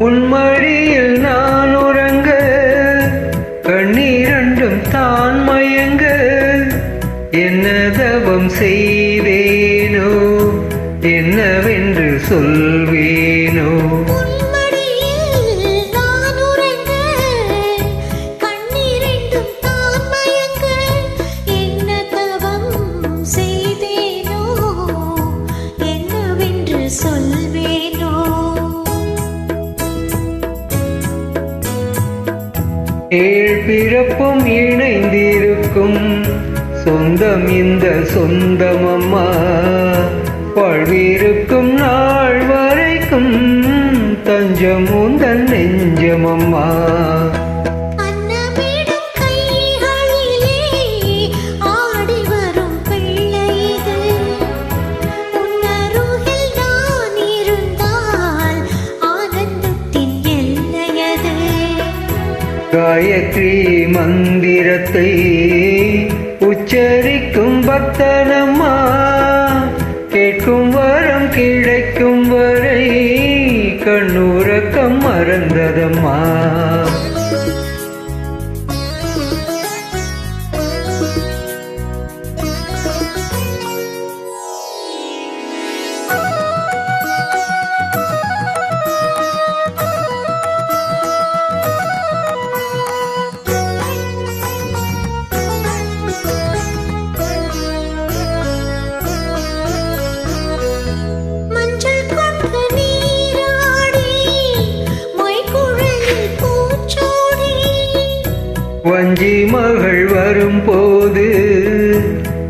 உன்மடியில் நான் உறங்க கண்ணீரண்டும் தான் மயங்க. என்ன தவம் செய்தேனோ என்னவென்று சொல்வேனோ ஏழ் பிறப்பும் இணைந்திருக்கும். சொந்தம் இந்த சொந்தமம்மா. வாழ்விருக்கும் நாள் வரைக்கும் தஞ்சம் உந்தன் நெஞ்சமம்மா. காயத்ரி மந்திரத்தை உச்சரிக்கும் பக்தனம்மா. கேட்கும் வரம் கிடைக்கும் வரை கண்ணுறக்கம் மறந்ததம்மா.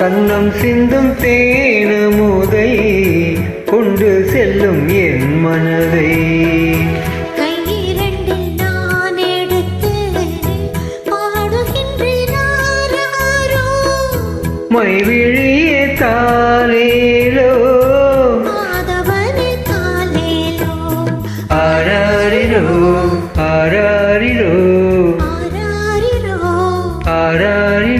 கன்னம் சிந்தும் தேனமுதை கொண்டு செல்லும் என் மனதை. மைவிழியே தாலேலோ. ஆராரிரோ ஆராரிரோ ஆராரிரோ. ஆராரிரோ